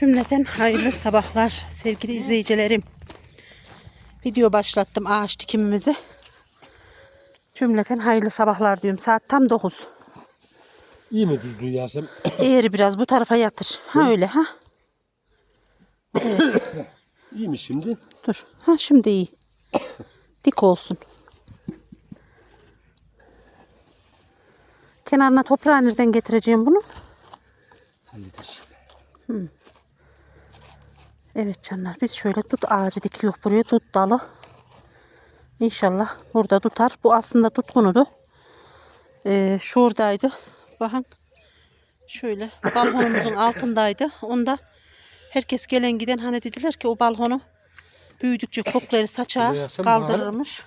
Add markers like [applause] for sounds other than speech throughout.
Cümleten hayırlı sabahlar sevgili izleyicilerim. Video başlattım ağaç dikimimizi. Cümleten hayırlı sabahlar diyorum. Saat tam 9. İyi mi düzlüğü Yasemin? [coughs] Eğri biraz bu tarafa yatır. Ha öyle ha. Evet [coughs] İyi mi şimdi? dur. Ha şimdi iyi. [coughs] Dik olsun. Kenarına toprağı nereden getireceğim bunu? Hallederiz. Evet canlar biz şöyle tut ağacı dikiyor buraya tut dalı. İnşallah burada tutar. Bu aslında tutkunudu. Ee, şuradaydı. Bakın şöyle balkonumuzun [coughs] altındaydı. Onda herkes gelen giden hani dediler ki o balkonu büyüdükçe kökleri saçağa kaldırırmış.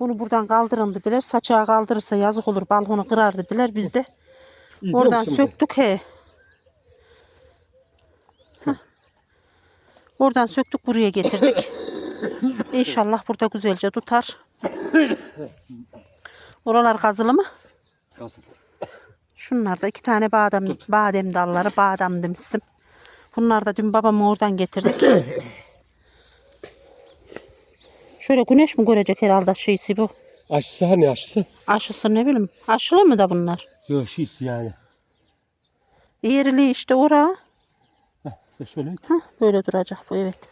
Bunu buradan kaldırın dediler. Saçağa kaldırırsa yazık olur balkonu kırar dediler. Biz de Oradan söktük he. Oradan söktük buraya getirdik. [coughs] İnşallah burada güzelce tutar. Oralar kazılı mı? Hazır. Şunlar da iki tane badem, badem dalları badem demiştim. Bunlar da dün babamı oradan getirdik. [coughs] Şöyle güneş mi görecek herhalde şeysi bu? Aşısı hani aşısı? Aşısı ne bileyim. Aşılı mı da bunlar? Yok şiş yani. Yerli işte ora. Heh, sen şöyle Hah, böyle duracak bu evet.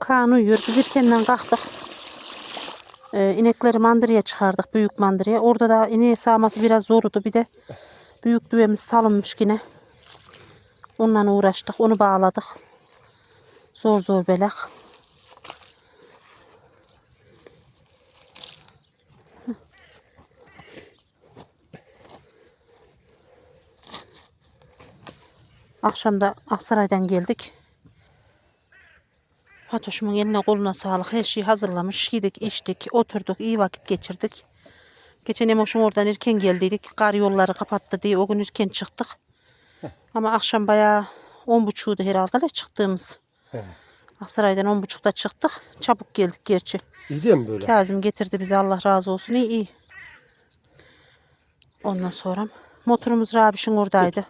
Kaan uyuyor. Biz erkenden kalktık. Ee, inekleri mandırıya çıkardık. Büyük mandırıya. Orada da ineği sağması biraz zordu. Bir de büyük düvemiz salınmış yine. Onunla uğraştık. Onu bağladık. Zor zor belak. Akşam da Aksaray'dan geldik. Fatoş'umun eline koluna sağlık. Her şeyi hazırlamış. Yedik, içtik, oturduk, iyi vakit geçirdik. Geçen Emoş'um oradan erken geldiydik. Kar yolları kapattı diye o gün erken çıktık. Ama akşam bayağı on buçuğdu herhalde de çıktığımız. He. Aksaray'dan on buçukta çıktık. Çabuk geldik gerçi. İyi değil mi böyle? Kazım getirdi bize Allah razı olsun. İyi iyi. Ondan sonra motorumuz Rabiş'in oradaydı.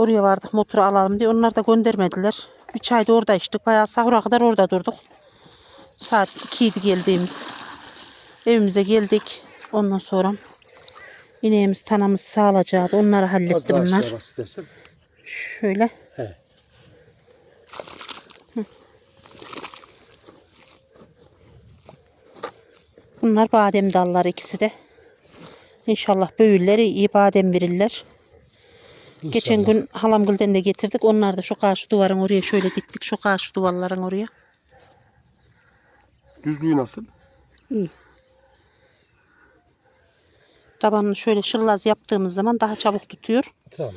Oraya vardık motoru alalım diye. Onlar da göndermediler. Bir çay da orada içtik. Bayağı sahura kadar orada durduk. Saat 2'ydi geldiğimiz. Evimize geldik. Ondan sonra ineğimiz tanamız sağlacaktı. Onları halletti bunlar. Şöyle. He. Bunlar badem dalları ikisi de. İnşallah büyürleri iyi badem verirler. Geçen gün halamgülden de getirdik. Onlar da şu karşı duvarın oraya şöyle diktik. Şu karşı duvarların oraya. Düzlüğü nasıl? Tabanını şöyle şırlaz yaptığımız zaman daha çabuk tutuyor. Tamam.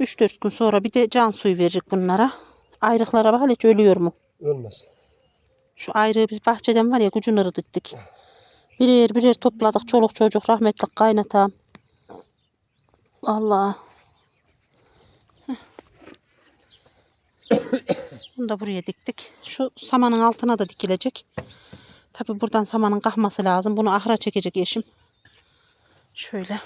3-4 gün sonra bir de can suyu verecek bunlara. Ayrıklara bak hiç ölüyor mu? Ölmez. Şu ayrığı biz bahçeden var ya gücünü diktik. Birer birer topladık çoluk çocuk rahmetli kaynatam. Allah. Bunu da buraya diktik. Şu samanın altına da dikilecek. Tabi buradan samanın kalkması lazım. Bunu ahıra çekecek eşim. Şöyle.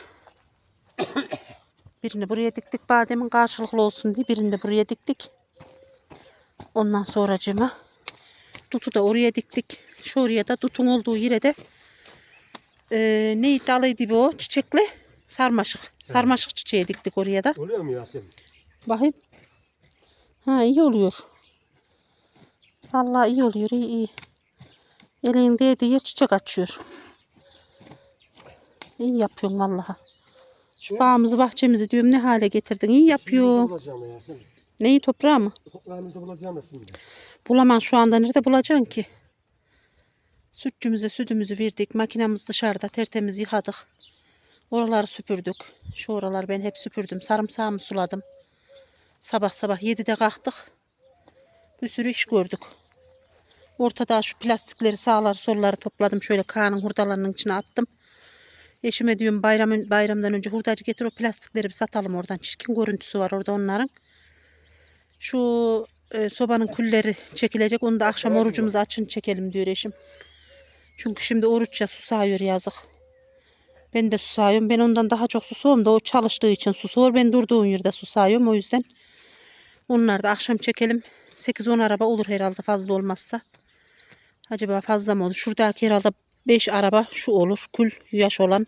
Birini buraya diktik bademin karşılıklı olsun diye. Birini de buraya diktik. Ondan sonracığıma tutu da oraya diktik. Şu oraya da tutun olduğu yere de e, ne dalıydı bu o çiçekli? Sarmaşık. Sarmaşık çiçeği diktik oraya da. Oluyor mu Yasemin? Bakayım. Ha iyi oluyor. Vallahi iyi oluyor iyi iyi. Elin değdiği yer çiçek açıyor. İyi yapıyorsun vallahi. Şu bağımızı bahçemizi diyorum ne hale getirdin. İyi. Bulacağım Yasemin. Neyi toprağı mı? Toprağını da bulacağım şimdi. Bulamam şu anda nerede bulacaksın ki? Sütçümüze sütümüzü verdik. Makinamız dışarıda tertemiz yıkadık. Oraları süpürdük. Şu oraları ben hep süpürdüm. Sarımsağımı suladım. Sabah sabah 7'de kalktık. Bir sürü iş gördük. Ortada şu plastikleri sağları solları topladım. Şöyle kağının hurdalarının içine attım. Eşime diyorum bayram, bayramdan önce hurdacı getir o plastikleri bir satalım oradan. Çirkin görüntüsü var orada onların. Şu e, sobanın külleri çekilecek. Onu da akşam orucumuzu açın çekelim diyor eşim. Çünkü şimdi oruçça su sağıyor yazık. Ben de susayım. Ben ondan daha çok susuyorum da o çalıştığı için susuyor. Ben durduğum yerde susayım. O yüzden onları da akşam çekelim. 8-10 araba olur herhalde fazla olmazsa. Acaba fazla mı olur? Şuradaki herhalde 5 araba şu olur. Kül yaş olan,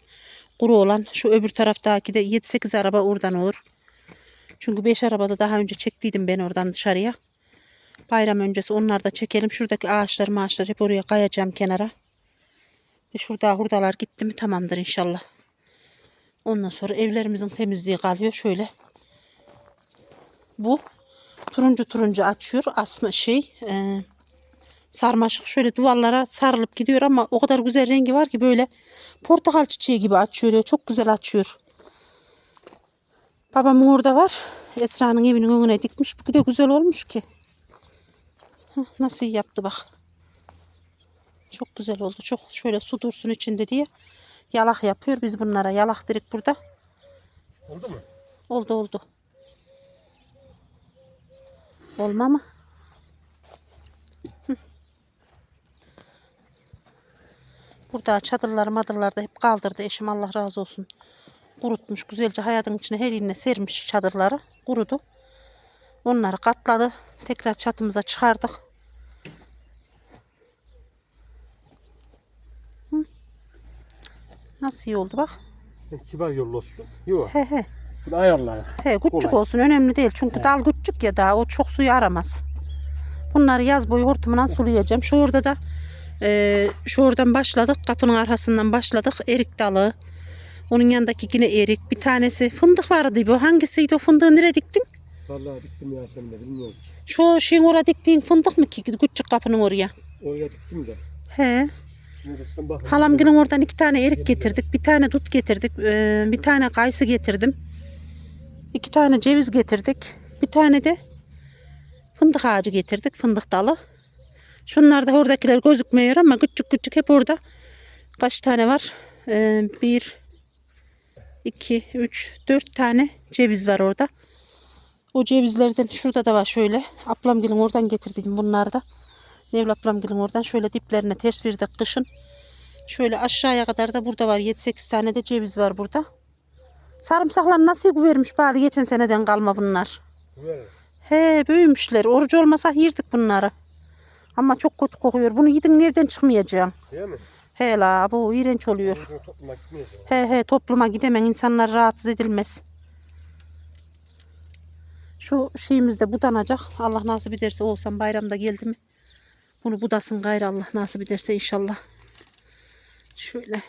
kuru olan. Şu öbür taraftaki de 7-8 araba oradan olur. Çünkü 5 arabada daha önce çektiydim ben oradan dışarıya. Bayram öncesi onları da çekelim. Şuradaki ağaçlar maaşlar hep oraya kayacağım kenara. Ve şurada hurdalar gitti mi tamamdır inşallah. Ondan sonra evlerimizin temizliği kalıyor. Şöyle. Bu turuncu turuncu açıyor. Asma şey e, sarmaşık şöyle duvarlara sarılıp gidiyor ama o kadar güzel rengi var ki böyle portakal çiçeği gibi açıyor. ya, Çok güzel açıyor. Babamın orada var. Esra'nın evinin önüne dikmiş. Bu da güzel olmuş ki. Hah, Nasıl yaptı bak. Çok güzel oldu. Çok şöyle su dursun içinde diye yalak yapıyor. Biz bunlara yalak dedik burada. Oldu mu? Oldu oldu. Olma mı? [laughs] Burada çadırlar madırlar da hep kaldırdı eşim Allah razı olsun. Kurutmuş güzelce hayatın içine her yerine sermiş çadırları. Kurudu. Onları katladı. Tekrar çatımıza çıkardık. Hı. Nasıl iyi oldu bak. Kibar yollu olsun. Yok. He he. Bu da ayarlar. He küçük Kolay. olsun önemli değil. Çünkü dal küçük ya daha o çok suyu aramaz. Bunları yaz boyu hortumuna sulayacağım. Şu orada da e, şu oradan başladık. Kapının arkasından başladık. Erik dalı. Onun yanındaki yine erik. Bir tanesi fındık vardı bu. Hangisiydi o fındığı nereye diktin? Vallahi diktim ya sen de bilmiyorum. Şu şeyin oraya diktiğin fındık mı ki? Küçük kapının oraya. Oraya diktim de. He. Bak. Halamgilin oradan iki tane erik getirdik. Bir tane dut getirdik. e, bir tane kayısı getirdim. İki tane ceviz getirdik. Bir tane de fındık ağacı getirdik. Fındık dalı. Şunlar da oradakiler gözükmüyor ama küçük küçük hep orada. Kaç tane var? E, bir, iki, üç, dört tane ceviz var orada. O cevizlerden şurada da var şöyle. Ablamgilin oradan getirdim bunları da. Nevli ablamgilin oradan şöyle diplerine ters verdik kışın. Şöyle aşağıya kadar da burada var. 7-8 tane de ceviz var burada. Sarımsaklar nasıl vermiş bari geçen seneden kalma bunlar. Evet. He büyümüşler. Oruç olmasa yerdik bunları. Ama çok kötü kokuyor. Bunu yedin nereden çıkmayacaksın? Değil mi? He la bu iğrenç oluyor. He he topluma gidemen insanlar rahatsız edilmez. Şu şeyimiz de budanacak. Allah nasip ederse olsam bayramda geldi mi? Bunu budasın gayrı Allah nasip ederse inşallah. Şöyle.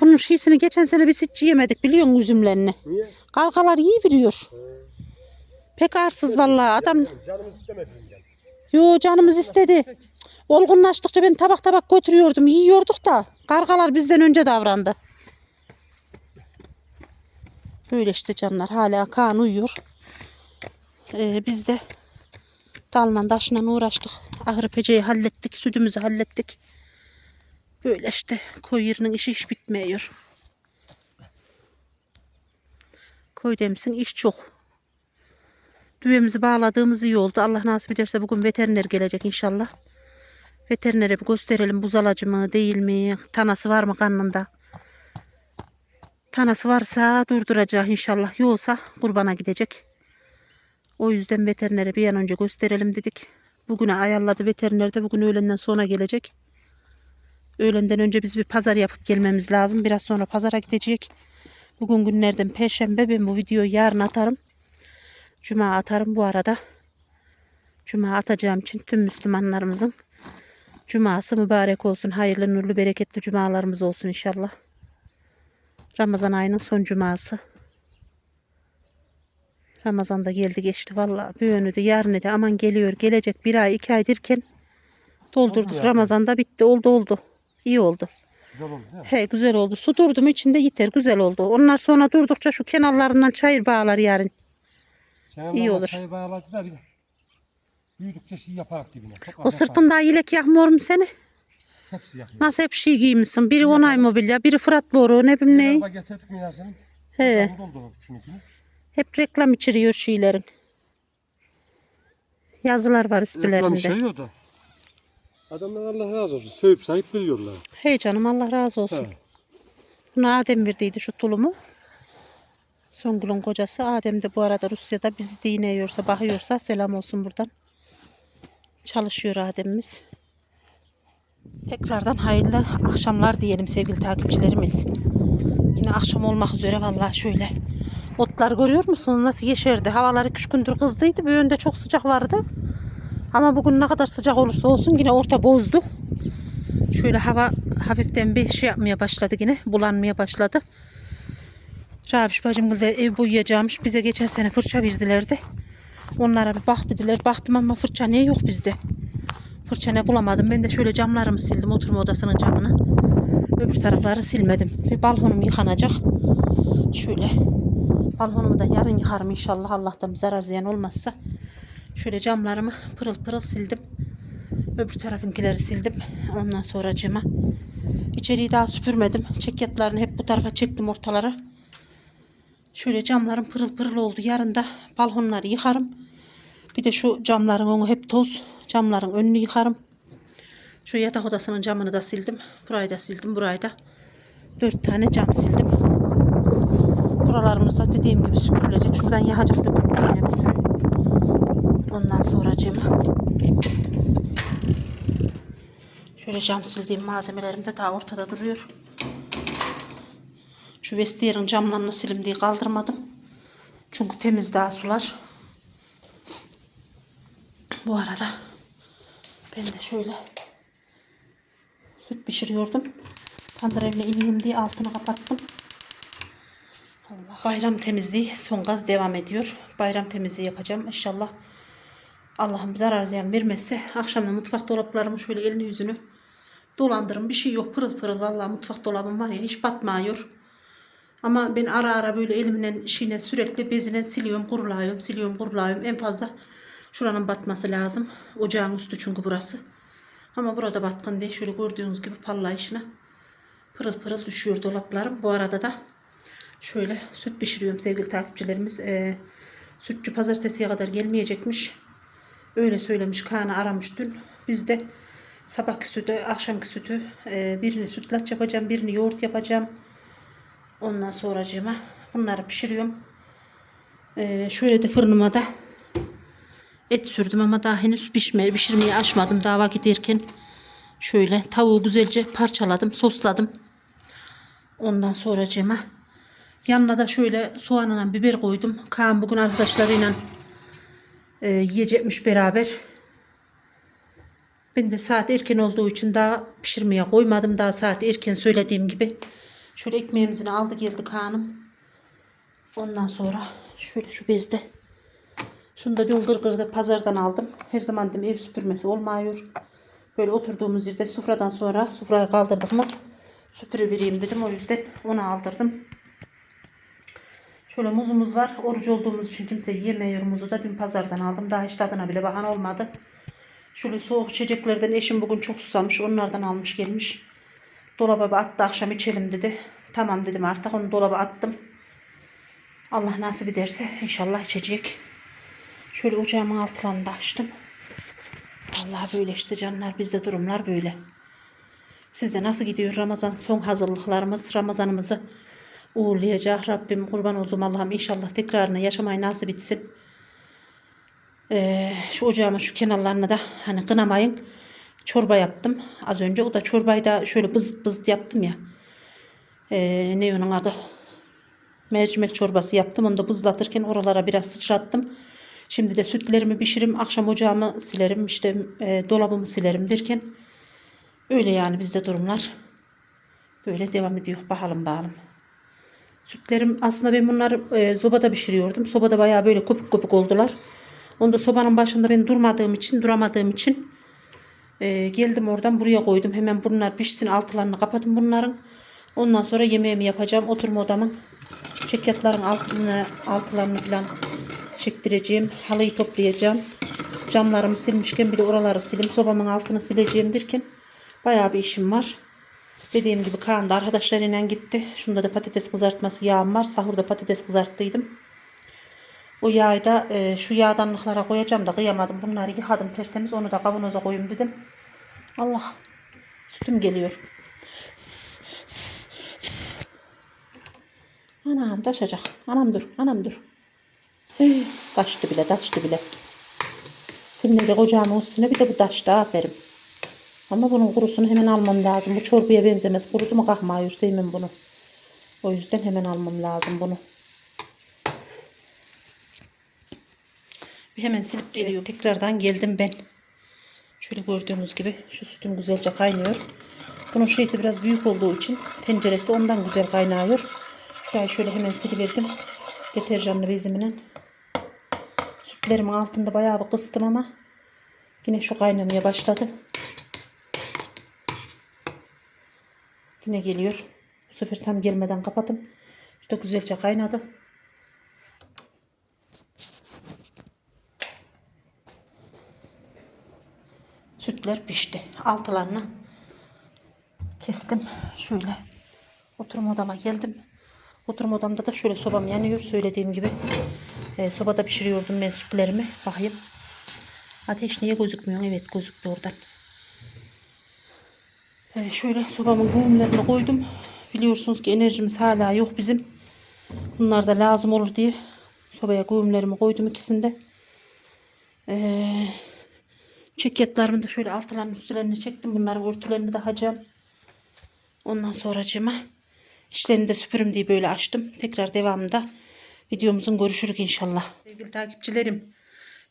Bunun şeysini geçen sene biz hiç yemedik biliyor musun üzümlerini? Niye? Kargalar iyi veriyor. Pek arsız vallahi adam. Canımız istemedi. Yo canımız istedi. Olgunlaştıkça ben tabak tabak götürüyordum. Yiyorduk da kargalar bizden önce davrandı. Böyle işte canlar. Hala Kaan uyuyor. Ee, biz de dalman taşla uğraştık. Ahır peceyi hallettik. Sütümüzü hallettik. Böyle işte koy yerinin işi hiç bitmiyor. Koy demişsin iş çok. Düğemizi bağladığımız iyi oldu. Allah nasip ederse bugün veteriner gelecek inşallah. Veterinere bir gösterelim buzalacı mı değil mi? Tanası var mı karnında? Tanası varsa durduracak inşallah. Yoksa kurbana gidecek. O yüzden veterinere bir an önce gösterelim dedik. Bugüne ayarladı veteriner de bugün öğlenden sonra gelecek. Öğlenden önce biz bir pazar yapıp gelmemiz lazım. Biraz sonra pazara gidecek. Bugün günlerden perşembe ben bu videoyu yarın atarım. Cuma atarım bu arada. Cuma atacağım için tüm Müslümanlarımızın Cuması mübarek olsun. Hayırlı, nurlu, bereketli cumalarımız olsun inşallah. Ramazan ayının son cuması. Ramazan da geldi geçti vallahi bir yönü de yarını da aman geliyor gelecek bir ay iki aydirken doldurduk. Ramazan da bitti oldu oldu. İyi oldu. Güzel oldu değil mi? He güzel oldu. Su durdu mu içinde yeter güzel oldu. Onlar sonra durdukça şu kenarlarından çayır bağlar yarın. Sen İyi olur. Çayı bağladı da bir de. Büyüdükçe şey yaparak dibine. Çok O sırtında yelek yakmıyor mu seni? Hepsi yakıyor. Nasıl hep şey giymişsin. Biri onay mobilya, biri Fırat boru, ne bileyim ne. Araba getirdik mi ya senin? He. Hep reklam içeriyor şeylerin. Yazılar var Reklam üstlerinde. şey o da. Adamlar Allah razı olsun. Sevip sahip veriyorlar. Hey canım Allah razı olsun. He. Buna Adem verdiydi şu tulumu. Songül'ün kocası. Adem de bu arada Rusya'da bizi dinliyorsa, bakıyorsa selam olsun buradan. Çalışıyor Adem'imiz. Tekrardan hayırlı akşamlar diyelim sevgili takipçilerimiz. Yine akşam olmak üzere vallahi şöyle. Otlar görüyor musunuz nasıl yeşerdi? Havalar iki üç gündür kızdıydı. Bir yönde çok sıcak vardı. Ama bugün ne kadar sıcak olursa olsun yine orta bozdu. Şöyle hava hafiften bir şey yapmaya başladı yine. Bulanmaya başladı. Rabiş bacım de ev boyayacakmış. Bize geçen sene fırça verdilerdi. Onlara bir bak dediler. Baktım ama fırça niye yok bizde? Fırça ne bulamadım. Ben de şöyle camlarımı sildim. Oturma odasının camını. Öbür tarafları silmedim. Bir balkonum yıkanacak. Şöyle. Balkonumu da yarın yıkarım inşallah. Allah'tan zarar ziyan olmazsa. Şöyle camlarımı pırıl pırıl sildim. Öbür tarafınkileri sildim. Ondan sonra cıma. İçeriği daha süpürmedim. Çekyatlarını hep bu tarafa çektim ortalara. Şöyle camlarım pırıl pırıl oldu. Yarın da balkonları yıkarım. Bir de şu camların önü hep toz. Camların önünü yıkarım. Şu yatak odasının camını da sildim. Burayı da sildim. Burayı da. Dört tane cam sildim. Buralarımız da dediğim gibi süpürülecek. Şuradan yağcık dökülmüş yine bir sürü. Ondan sonra cama. Şöyle cam sildiğim malzemelerim de daha ortada duruyor. Şu vestiyerin camlarını silim diye kaldırmadım. Çünkü temiz daha sular. Bu arada ben de şöyle süt pişiriyordum. Tandır evine ineyim diye altını kapattım. Allah. Bayram temizliği son gaz devam ediyor. Bayram temizliği yapacağım inşallah. Allah'ım zarar ziyan vermezse akşamda mutfak dolaplarımı şöyle elini yüzünü dolandırın. Bir şey yok pırıl pırıl vallahi mutfak dolabım var ya hiç batmıyor. Ama ben ara ara böyle elimle şine sürekli bezine siliyorum kurulayıyorum siliyorum kurulayıyorum. En fazla şuranın batması lazım. Ocağın üstü çünkü burası. Ama burada batkın değil. Şöyle gördüğünüz gibi pallayışına pırıl pırıl düşüyor dolaplarım. Bu arada da şöyle süt pişiriyorum sevgili takipçilerimiz. Ee, sütçü pazartesiye kadar gelmeyecekmiş. Öyle söylemiş Kaan'ı aramış dün. Biz de sabahki sütü, akşamki sütü e, birini sütlaç yapacağım, birini yoğurt yapacağım. Ondan sonracığıma bunları pişiriyorum. E, şöyle de fırınıma da et sürdüm ama daha henüz pişmedi. Pişirmeyi açmadım daha vakit erken. Şöyle tavuğu güzelce parçaladım, sosladım. Ondan sonracığıma yanına da şöyle soğanla biber koydum. Kaan bugün arkadaşlarıyla e, yiyecekmiş beraber. Ben de saat erken olduğu için daha pişirmeye koymadım. Daha saat erken söylediğim gibi. Şöyle ekmeğimizini aldı geldi Kaan'ım. Ondan sonra şöyle şu bezde. Şunu da dün gırgırda pazardan aldım. Her zaman dedim ev süpürmesi olmuyor. Böyle oturduğumuz yerde sufradan sonra sufrayı kaldırdık mı süpürüvereyim dedim. O yüzden onu aldırdım. Şöyle muzumuz var. Oruç olduğumuz için kimse yemiyor muzu da dün pazardan aldım. Daha hiç tadına bile bakan olmadı. Şöyle soğuk içeceklerden eşim bugün çok susamış. Onlardan almış gelmiş. Dolaba attı akşam içelim dedi. Tamam dedim artık onu dolaba attım. Allah nasip ederse inşallah içecek. Şöyle ocağımın altlarını da açtım. Vallahi böyle işte canlar bizde durumlar böyle. Sizde nasıl gidiyor Ramazan son hazırlıklarımız Ramazanımızı uğurlayacak Rabbim kurban olduğum Allah'ım inşallah tekrarını yaşamayı nasip etsin. Ee, şu ocağımın şu kenarlarına da hani kınamayın. Çorba yaptım. Az önce o da çorbayı da şöyle bızıt bızıt yaptım ya. Ee, ne onun adı? Mercimek çorbası yaptım. Onu da bızlatırken oralara biraz sıçrattım. Şimdi de sütlerimi pişiririm akşam ocağımı silerim işte e, dolabımı silerim derken öyle yani bizde durumlar. Böyle devam ediyor. Bakalım bakalım Sütlerim aslında ben bunları e, sobada pişiriyordum. Sobada bayağı böyle kopuk kopuk oldular. Onu da sobanın başında ben durmadığım için, duramadığım için e, geldim oradan buraya koydum. Hemen bunlar pişsin altılarını kapadım bunların. Ondan sonra yemeğimi yapacağım. Oturma odamın çekyatların altını, altılarını falan çektireceğim. Halıyı toplayacağım. Camlarımı silmişken bir de oraları silim. Sobamın altını sileceğim derken bayağı bir işim var. Dediğim gibi Kaan da arkadaşlarıyla gitti. Şunda da patates kızartması yağım var. Sahurda patates kızarttıydım. O yağı da e, şu yağdanlıklara koyacağım da kıyamadım. Bunları yıkadım tertemiz. Onu da kavanoza koyayım dedim. Allah. Sütüm geliyor. Anam taşacak. Anam dur. Anam dur. Taştı bile taştı bile. Silinecek ocağımın üstüne bir de bu taştı. Aferin. Ama bunun kurusunu hemen almam lazım. Bu çorbaya benzemez. Kurudu mu kalkmıyor. Sevmem bunu. O yüzden hemen almam lazım bunu. Bir hemen silip geliyorum. Tekrardan geldim ben. Şöyle gördüğünüz gibi şu sütüm güzelce kaynıyor. Bunun şeysi biraz büyük olduğu için tenceresi ondan güzel kaynıyor. Şurayı şöyle hemen siliverdim. Deterjanlı bezimle. Sütlerimin altında bayağı bir kıstım ama yine şu kaynamaya başladı. Yine geliyor. Bu sefer tam gelmeden kapattım. İşte güzelce kaynadı. Sütler pişti. Altılarını kestim. Şöyle oturma odama geldim. Oturma odamda da şöyle sobam yanıyor. Söylediğim gibi e, sobada pişiriyordum ben sütlerimi. Bakayım. Ateş niye gözükmüyor? Evet gözüktü oradan. E, şöyle sobamın güğümlerini koydum. Biliyorsunuz ki enerjimiz hala yok bizim. Bunlar da lazım olur diye sobaya güğümlerimi koydum ikisinde. Eee Çekyatlarımı da şöyle altılarının üstlerini çektim. Bunları örtülerini de hacam. Ondan sonracığıma işlerini de süpürüm diye böyle açtım. Tekrar devamında videomuzun görüşürük inşallah. Sevgili takipçilerim.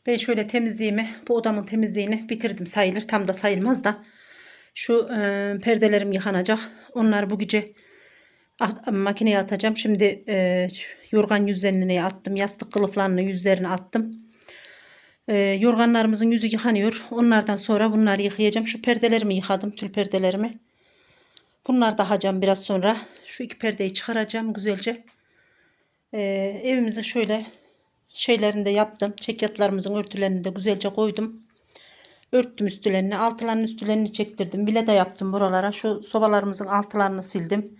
Ben şöyle temizliğimi, bu odamın temizliğini bitirdim sayılır. Tam da sayılmaz da. Şu e, perdelerim yıkanacak. Onlar bu gece at- makineye atacağım. Şimdi e, yorgan yüzlerini attım. Yastık kılıflarını yüzlerini attım. Ee, yorganlarımızın yüzü yıkanıyor. Onlardan sonra bunları yıkayacağım. Şu perdelerimi yıkadım. Tül perdelerimi. Bunlar da hacam biraz sonra. Şu iki perdeyi çıkaracağım güzelce. Ee, evimize şöyle şeylerini de yaptım. Çekyatlarımızın örtülerini de güzelce koydum. Örttüm üstlerini. Altılarının üstlerini çektirdim. Bile de yaptım buralara. Şu sobalarımızın altılarını sildim.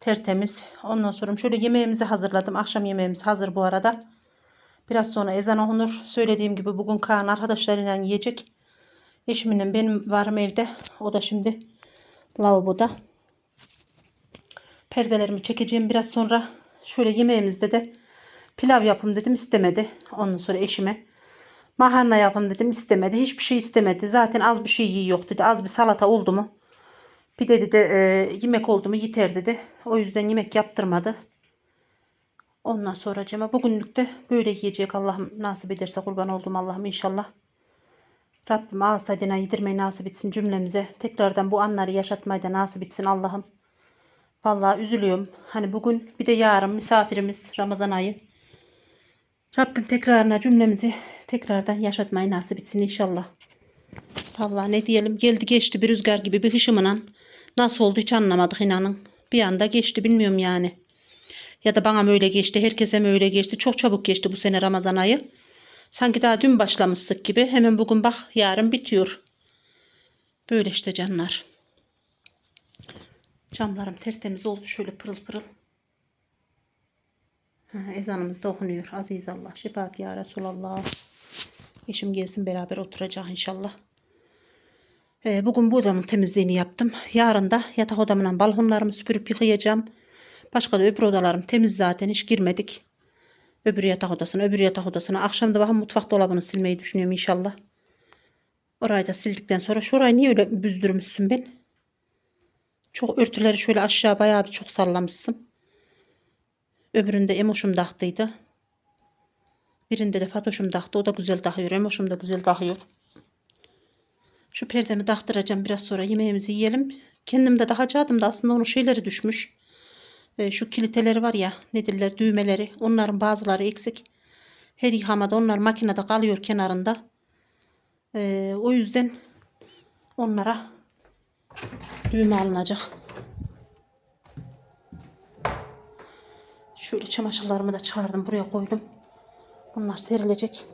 Tertemiz. Ondan sonra şöyle yemeğimizi hazırladım. Akşam yemeğimiz hazır bu arada. Biraz sonra ezan okunur. Söylediğim gibi bugün Kaan arkadaşlarıyla yiyecek. Eşiminle benim varım evde. O da şimdi lavaboda. Perdelerimi çekeceğim biraz sonra. Şöyle yemeğimizde de pilav yapım dedim istemedi. Ondan sonra eşime makarna yapım dedim istemedi. Hiçbir şey istemedi. Zaten az bir şey yiyor dedi. Az bir salata oldu mu? Bir de dedi e, yemek oldu mu yeter dedi. O yüzden yemek yaptırmadı. Ondan sonra cema bugünlük de böyle yiyecek Allah'ım nasip ederse kurban olduğum Allah'ım inşallah. Rabbim ağız tadına yedirmeyi nasip etsin cümlemize. Tekrardan bu anları yaşatmayı da nasip etsin Allah'ım. Vallahi üzülüyorum. Hani bugün bir de yarın misafirimiz Ramazan ayı. Rabbim tekrarına cümlemizi tekrardan yaşatmayı nasip etsin inşallah. Vallahi ne diyelim geldi geçti bir rüzgar gibi bir hışımla. Nasıl oldu hiç anlamadık inanın. Bir anda geçti bilmiyorum yani. Ya da bana mı öyle geçti, herkese mi öyle geçti. Çok çabuk geçti bu sene Ramazan ayı. Sanki daha dün başlamıştık gibi. Hemen bugün bak yarın bitiyor. Böyle işte canlar. Camlarım tertemiz oldu şöyle pırıl pırıl. Ha, ezanımız da okunuyor. Aziz Allah. Şefaat ya Resulallah. Eşim gelsin beraber oturacak inşallah. Ee, bugün bu odamın temizliğini yaptım. Yarın da yatak odamla balkonlarımı süpürüp yıkayacağım. Başka da öbür odalarım temiz zaten hiç girmedik. Öbür yatak odasına, öbür yatak odasına. Akşam da bakın mutfak dolabını silmeyi düşünüyorum inşallah. Orayı da sildikten sonra şurayı niye öyle büzdürmüşsün ben? Çok örtüleri şöyle aşağı bayağı bir çok sallamışsın. Öbüründe emoşum taktıydı. Birinde de Fatoş'um taktı. O da güzel takıyor. Emoşum da güzel takıyor. Şu perdemi taktıracağım biraz sonra yemeğimizi yiyelim. Kendim de takacaktım da aslında onun şeyleri düşmüş. E, şu kiliteleri var ya nedirler düğmeleri onların bazıları eksik. Her yıkamada onlar makinede kalıyor kenarında. E, o yüzden onlara düğme alınacak. Şöyle çamaşırlarımı da çıkardım buraya koydum. Bunlar serilecek.